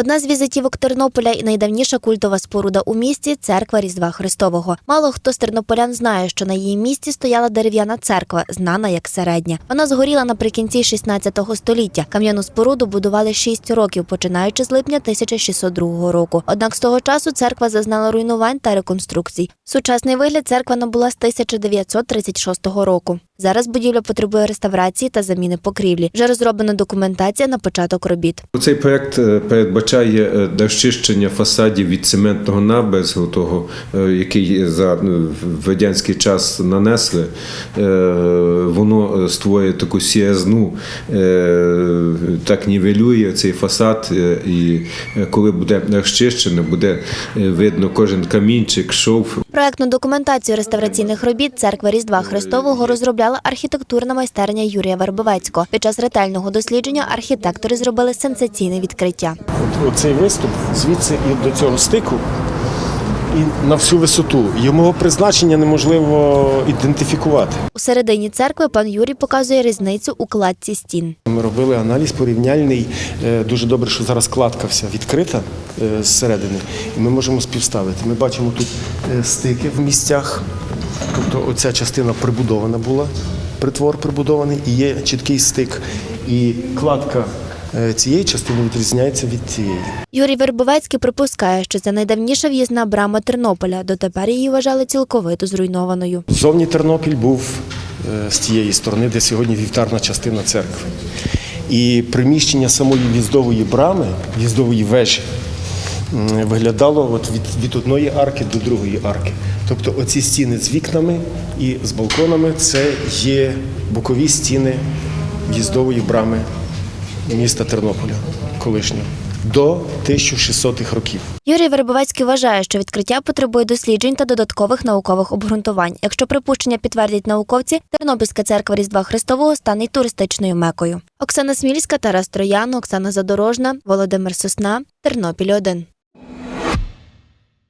Одна з візитівок Тернополя і найдавніша культова споруда у місті церква Різдва Христового. Мало хто з тернополян знає, що на її місці стояла дерев'яна церква, знана як середня. Вона згоріла наприкінці 16 століття. Кам'яну споруду будували 6 років, починаючи з липня 1602 року. Однак з того часу церква зазнала руйнувань та реконструкцій. Сучасний вигляд церква набула з 1936 року. Зараз будівля потребує реставрації та заміни покрівлі. Вже розроблена документація на початок робіт. Цей проект е, передбачає е, розчищення фасадів від цементного набезгу, того, е, який за радянський час нанесли. Е, Воно створює таку сіязну, е, так нівелює цей фасад, е, і е, коли буде розчищено, буде е, видно кожен камінчик, шов, Проектну документацію реставраційних робіт церкви Різдва Христового розробляла архітектурна майстерня Юрія Вербовецького. Під час ретельного дослідження архітектори зробили сенсаційне відкриття. Оцей виступ звідси і до цього стику. І на всю висоту його призначення неможливо ідентифікувати. У середині церкви пан Юрій показує різницю у кладці стін. Ми робили аналіз порівняльний. Е, Дуже добре, що зараз кладка вся відкрита е, зсередини, і ми можемо співставити. Ми бачимо тут е, стики в місцях. Тобто оця частина прибудована була, притвор прибудований, і є чіткий стик. І кладка цієї частини відрізняється від цієї. Юрій Вербовецький припускає, що це найдавніша в'їзна брама Тернополя. Дотепер її вважали цілковито зруйнованою. Зовні Тернопіль був е, з тієї сторони, де сьогодні вівтарна частина церкви. І приміщення самої в'їздової брами, в'їздової вежі, виглядало от від, від одної арки до другої арки. Тобто оці стіни з вікнами і з балконами це є бокові стіни в'їздової брами міста Тернополя колишнього до 1600-х років. Юрій Вербовецький вважає, що відкриття потребує досліджень та додаткових наукових обґрунтувань. Якщо припущення підтвердять науковці, Тернопільська церква Різдва Христового стане й туристичною мекою. Оксана Смільська, Тарас Троян, Оксана Задорожна, Володимир Сосна, Тернопіль 1.